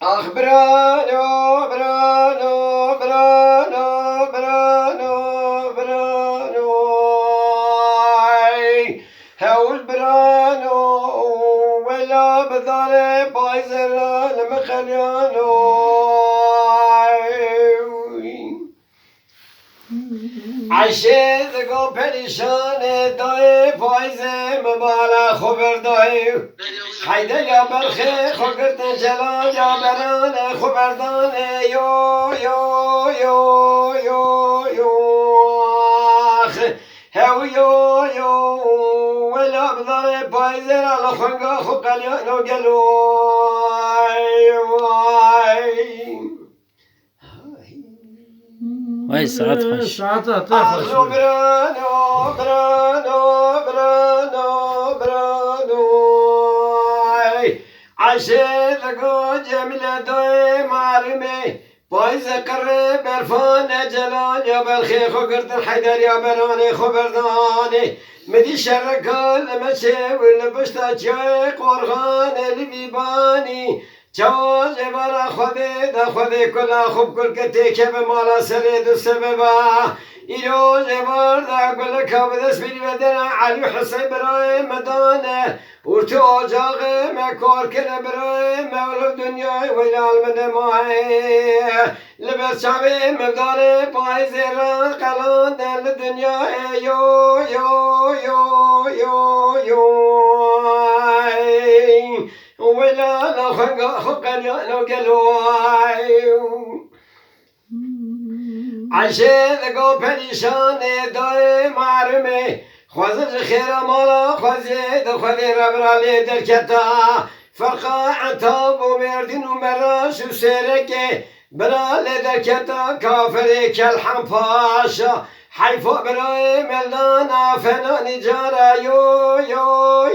برانو برانو برانو برانو برانو ای، هول برانو ولا بدار بايزر المخليانو عشه دگو پریشان دای پایزه مبالا. خبر دای حیده یا برخه خوگرد جلال یا بران خبردان یو یو یو یو یو آخ هو یو یو ولا بدار پایزه را لخنگا خو قلیانو گلو آی، آی. وای ساعت خوش ای، عشه دگو جمله دوی معلومه پایز قره برفان جلال یا برخی خو گردن حیدر یا برانه خو بردانه مدی شرکال مچه ول بشتا چای قرغان لبیبانی جواز برا خوده دا خوده کلا خوب کل کتی که به مالا سره دو سببا ایرو جبار دا گل کاب دست بیری بدن علی حسین برای مدانه ورتو آجاق مکار کنه برای مولو دنیای ویلال من ماهی لبس چاوی مقدار پای زیران قلان دل یو یو یو یو یو ای. ولا لا خنقا خقا لو قلواي عشق گو پریشان دای مارمی خوازد خیر مالا خوازد خود رب را کتا. فرقا عطاب و مردین و مراش و سرکه برا در کتا. کافر کلحم پاشا. حیفا برای ملدان فنا جارا. یو یو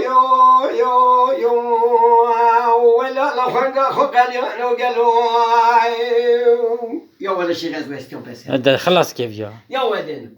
ده خلاص كيف جا؟ يا ودين